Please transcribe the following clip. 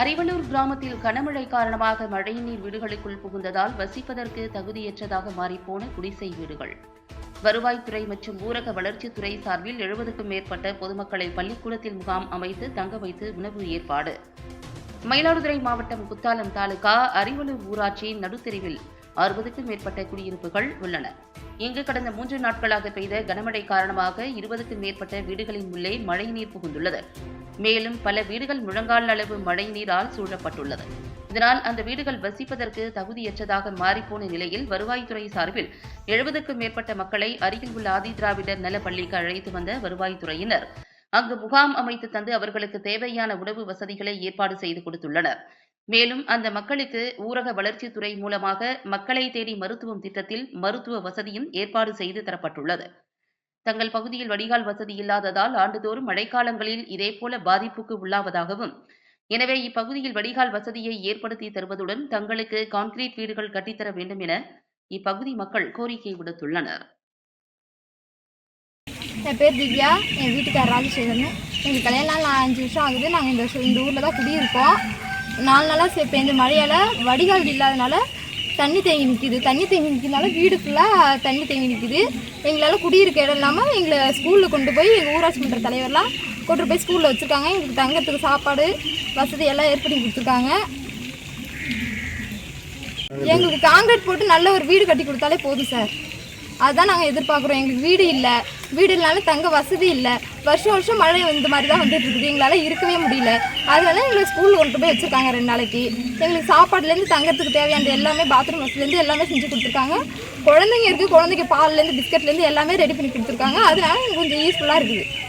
அரிவலூர் கிராமத்தில் கனமழை காரணமாக மழைநீர் வீடுகளுக்குள் புகுந்ததால் வசிப்பதற்கு தகுதியற்றதாக மாறிப்போன குடிசை வீடுகள். வருவாய்த்துறை மற்றும் ஊரக வளர்ச்சித்துறை சார்பில் எழுபதுக்கும் மேற்பட்ட பொதுமக்களை பள்ளிக்கூடத்தில் முகாம் அமைத்து தங்க வைத்து உணவு ஏற்பாடு. மயிலாடுதுறை மாவட்டம் குத்தாலம் தாலுகா அரிவலூர் ஊராட்சி நடுத்தெருவில் அறுபதுக்கும் மேற்பட்ட குடியிருப்புகள் உள்ளன. இங்கு கடந்த மூன்று நாட்களாக பெய்த கனமழை காரணமாக இருபதுக்கும் மேற்பட்ட வீடுகளின் உள்ளே மழைநீர் புகுந்துள்ளது. மேலும் பல வீடுகள் முழங்கால் அளவு மழைநீரால் சூழப்பட்டுள்ளது. இதனால் அந்த வீடுகள் வசிப்பதற்கு தகுதியற்றதாக மாறிப்போன நிலையில் வருவாய்த்துறை சார்பில் எழுபதுக்கும் மேற்பட்ட மக்களை அருகில் உள்ள ஆதிதிராவிடர் நல பள்ளிக்கு அழைத்து வந்த வருவாய்த்துறையினர். அங்கு முகாம் அமைத்து தந்து அவர்களுக்கு தேவையான உணவு வசதிகளை ஏற்பாடு செய்து கொடுத்துள்ளனர். மேலும் அந்த மக்களுக்கு ஊரக வளர்ச்சித்துறை மூலமாக மக்களை தேடி மருத்துவம் திட்டத்தில் மருத்துவ வசதியும் ஏற்பாடு செய்து தரப்பட்டுள்ளது. தங்கள் பகுதியில் வடிகால் வசதி இல்லாததால் ஆண்டுதோறும் மழைக்காலங்களில் இதேபோல பாதிப்புக்கு உள்ளாவதாகவும் எனவே இப்பகுதியில் வடிகால் வசதியை ஏற்படுத்தி தருவதுடன் தங்களுக்கு கான்கிரீட் வீடுகள் கட்டித்தர வேண்டும் என இப்பகுதி மக்கள் கோரிக்கை விடுத்துள்ளனர். என் பேர் திவ்யா. என் வீட்டுக்கார் ராஜசேகரன். எங்களுக்கு கல்யாணம் நாள் அஞ்சு வருஷம் ஆகுது. நாங்கள் இந்த இந்த ஊரில் தான் குடியிருக்கோம். நாலு நாளாக சே பெஞ்ச மழையால் வடிகால் இல்லாதனால தண்ணி தேங்கி நிற்கிது தண்ணி தேங்கி நிற்கிறதுனால வீடு ஃபுல்லாக தண்ணி தேங்கி நிற்கிது எங்களால் குடியிருக்க இடம் இல்லாமல் எங்களை ஸ்கூலில் கொண்டு போய் எங்கள் ஊராட்சி மன்ற தலைவர்லாம் கொண்டு போய் ஸ்கூலில் வச்சுருக்காங்க. எங்களுக்கு தங்கத்துக்கு சாப்பாடு வசதி எல்லாம் ஏற்படுத்தி கொடுத்துருக்காங்க. எங்களுக்கு காங்கிரீட் போட்டு நல்ல ஒரு வீடு கட்டி கொடுத்தாலே போதும் சார். அதுதான் நாங்கள் எதிர்பார்க்குறோம். எங்களுக்கு வீடு இல்லை. வீடு இல்லைனாலும் தங்க வசதி இல்லை. வருஷம் வருஷம் மழை இந்த மாதிரி தான் வந்துட்டு இருக்குது. எங்களால் இருக்கவே முடியல. அதனால எங்களை ஸ்கூலில் கொண்டு போய் வச்சுருக்காங்க ரெண்டு நாளைக்கு. எங்களுக்கு சாப்பாடுலேருந்து தங்கறதுக்கு தேவையான எல்லாமே பாத்ரூம் வசதிலேருந்து எல்லாமே செஞ்சு கொடுத்துருக்காங்க. குழந்தைங்க இருக்குது குழந்தைங்க பால்லேருந்து பிஸ்கட்லேருந்து எல்லாமே ரெடி பண்ணி கொடுத்துருக்காங்க. அதனால எங்களுக்கு கொஞ்சம் யூஸ்ஃபுல்லாக இருக்குது.